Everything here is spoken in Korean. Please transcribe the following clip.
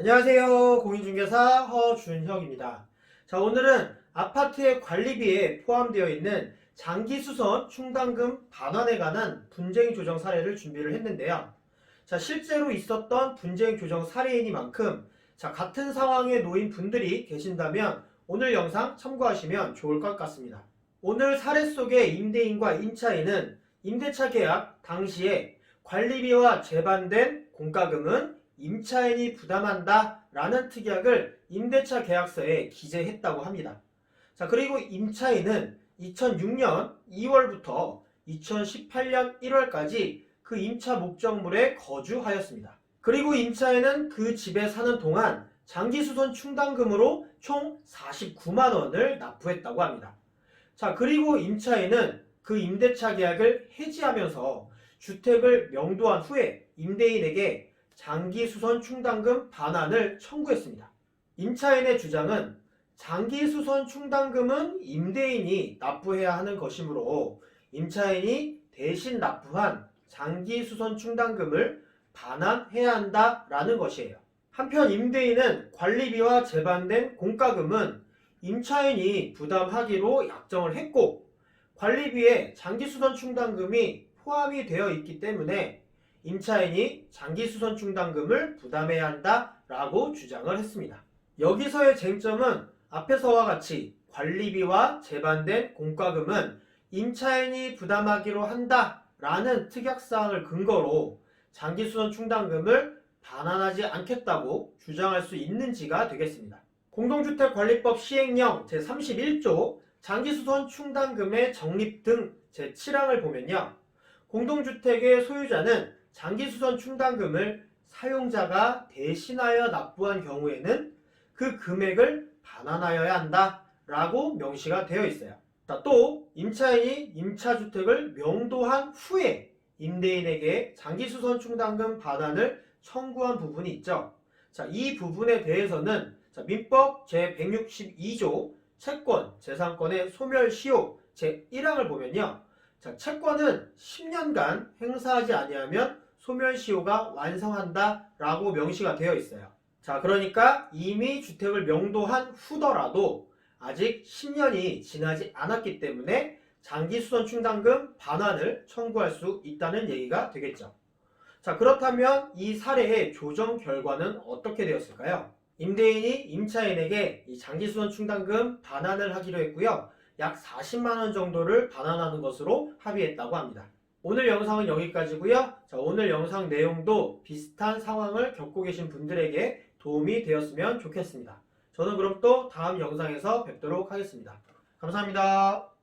안녕하세요. 공인중개사 허준혁입니다. 자, 오늘은 아파트의 관리비에 포함되어 있는 장기수선 충당금 반환에 관한 분쟁 조정 사례를 준비를 했는데요. 자, 실제로 있었던 분쟁 조정 사례이니만큼 자, 같은 상황에 놓인 분들이 계신다면 오늘 영상 참고하시면 좋을 것 같습니다. 오늘 사례 속의 임대인과 임차인은 임대차 계약 당시에 관리비와 재반된 공과금은 임차인이 부담한다 라는 특약을 임대차 계약서에 기재했다고 합니다. 자, 그리고 임차인은 2006년 2월부터 2018년 1월까지 그 임차 목적물에 거주하였습니다. 그리고 임차인은 그 집에 사는 동안 장기수선 충당금으로 총 49만 원을 납부했다고 합니다. 자, 그리고 임차인은 그 임대차 계약을 해지하면서 주택을 명도한 후에 임대인에게 장기수선 충당금 반환을 청구했습니다. 임차인의 주장은 장기수선 충당금은 임대인이 납부해야 하는 것이므로 임차인이 대신 납부한 장기수선 충당금을 반환해야 한다라는 것이에요. 한편 임대인은 관리비와 재반된 공과금은 임차인이 부담하기로 약정을 했고 관리비에 장기수선 충당금이 포함이 되어 있기 때문에 임차인이 장기 수선 충당금을 부담해야 한다라고 주장을 했습니다. 여기서의 쟁점은 앞에서와 같이 관리비와 재반된 공과금은 임차인이 부담하기로 한다라는 특약사항을 근거로 장기 수선 충당금을 반환하지 않겠다고 주장할 수 있는지가 되겠습니다. 공동주택관리법 시행령 제31조 장기수선 충당금의 적립 등 제7항을 보면요. 공동주택의 소유자는 장기수선 충당금을 사용자가 대신하여 납부한 경우에는 그 금액을 반환하여야 한다 라고 명시가 되어 있어요. 자, 또 임차인이 임차주택을 명도한 후에 임대인에게 장기수선 충당금 반환을 청구한 부분이 있죠. 자, 이 부분에 대해서는 자, 민법 제162조 채권, 재산권의 소멸 시효 제1항을 보면요. 자, 채권은 10년간 행사하지 아니하면 소멸시효가 완성한다 라고 명시가 되어 있어요. 자, 그러니까 이미 주택을 명도한 후더라도 아직 10년이 지나지 않았기 때문에 장기수선 충당금 반환을 청구할 수 있다는 얘기가 되겠죠. 자, 그렇다면 이 사례의 조정 결과는 어떻게 되었을까요? 임대인이 임차인에게 이 장기수선 충당금 반환을 하기로 했고요. 약 40만원 정도를 반환하는 것으로 합의했다고 합니다. 오늘 영상은 여기까지고요. 자, 오늘 영상 내용도 비슷한 상황을 겪고 계신 분들에게 도움이 되었으면 좋겠습니다. 저는 그럼 또 다음 영상에서 뵙도록 하겠습니다. 감사합니다.